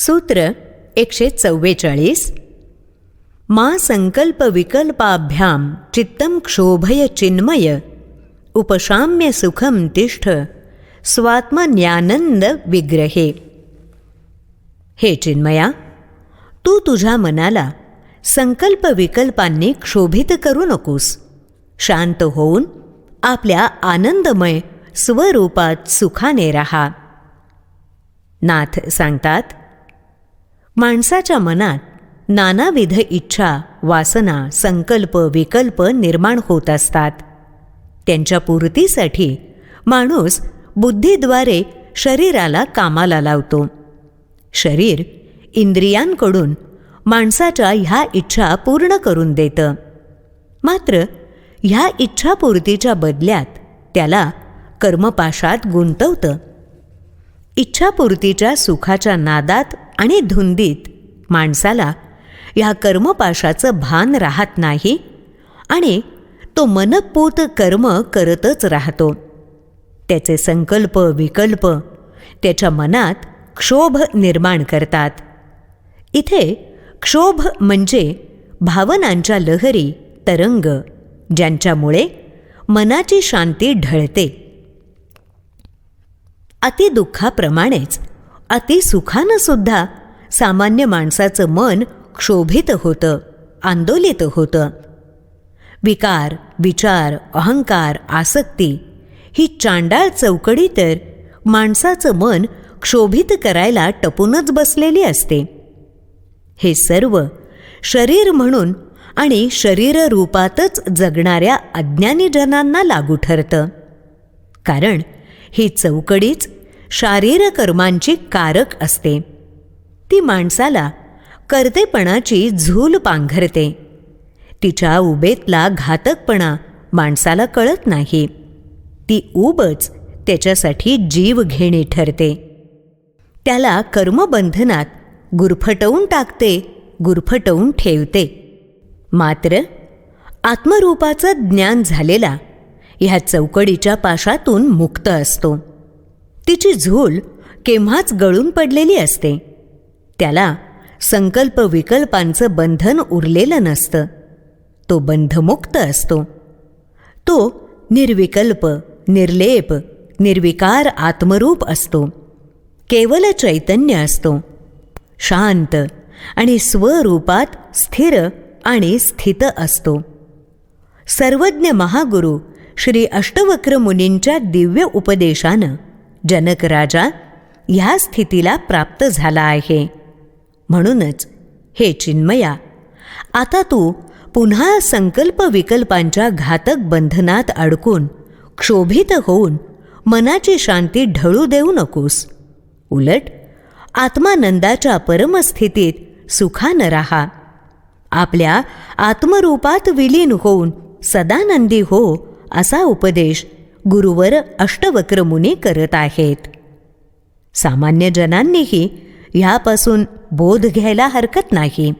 सूत्र एकशे चव्वेचाळीस. मा संकल्प विकल्पाभ्याम चित्तम क्षोभय चिन्मय उपशाम्य सुखम तिष्ठ स्वात्मज्ञानंद विग्रहे. हे चिन्मया तू तुझ्या मनाला संकल्प विकल्पांनी क्षोभित करू नकोस. शांत होऊन आपल्या आनंदमय स्वरूपात सुखाने राहा. नाथ सांगतात माणसाच्या मनात नानाविध इच्छा वासना संकल्प विकल्प निर्माण होत असतात. त्यांच्या पूर्तीसाठी माणूस बुद्धीद्वारे शरीराला कामाला लावतो. शरीर इंद्रियांकडून माणसाच्या ह्या इच्छा पूर्ण करून देतं. मात्र ह्या इच्छापूर्तीच्या बदल्यात त्याला कर्मपाशात गुंतवतं. इच्छापूर्तीच्या सुखाच्या नादात आणि धुंदीत माणसाला ह्या कर्मपाशाचं भान राहत नाही आणि तो मनपूत कर्म करतच राहतो. त्याचे संकल्प विकल्प त्याच्या मनात क्षोभ निर्माण करतात. इथे क्षोभ म्हणजे भावनांच्या लहरी तरंग ज्यांच्यामुळे मनाची शांती ढळते. अतिदुःखाप्रमाणेच अतिसुखानं सुद्धा सामान्य माणसाचं मन क्षोभित होतं आंदोलित होतं. विकार विचार अहंकार आसक्ती ही चांडाळ चौकडी तर माणसाचं मन क्षोभित करायला टपूनच बसलेली असते. हे सर्व शरीर म्हणून आणि शरीररूपातच जगणाऱ्या अज्ञानीजनांना लागू ठरतं. कारण ही चौकडीच शारीरकर्मांची कारक असते. ती माणसाला कर्तेपणाची झूल पांघरते. तिच्या उबेतला घातकपणा माणसाला कळत नाही. ती उबच त्याच्यासाठी जीवघेणी ठरते. त्याला कर्मबंधनात गुरफटवून टाकते गुरफटवून ठेवते. मात्र आत्मरूपाचं ज्ञान झालेला ह्या चौकडीच्या पाशातून मुक्त असतो. तिची झूल केव्हाच गळून पडलेली असते. त्याला संकल्प विकल्पांचं बंधन उरलेलं नसतं. तो बंधमुक्त असतो. तो निर्विकल्प निर्लेप निर्विकार आत्मरूप असतो. केवल चैतन्य असतो. शांत आणि स्वरूपात स्थिर आणि स्थित असतो. सर्वज्ञ महागुरु श्री अष्टवक्र मुनींच्या दिव्य उपदेशानं जनक राजा ह्या स्थितीला प्राप्त झाला आहे. म्हणूनच हे चिन्मया आता तू पुन्हा संकल्प विकल्पांच्या घातक बंधनात अडकून क्षोभित होऊन मनाची शांती ढळू देऊ नकोस. उलट आत्मानंदाच्या परमस्थितीत सुखानं राहा. आपल्या आत्मरूपात विलीन होऊन सदानंदी हो असा उपदेश गुरुवर अष्टवक्रमुनी करत आहेत. सामान्य जनांनीही ह्यापासून बोध घ्यायला हरकत नाही.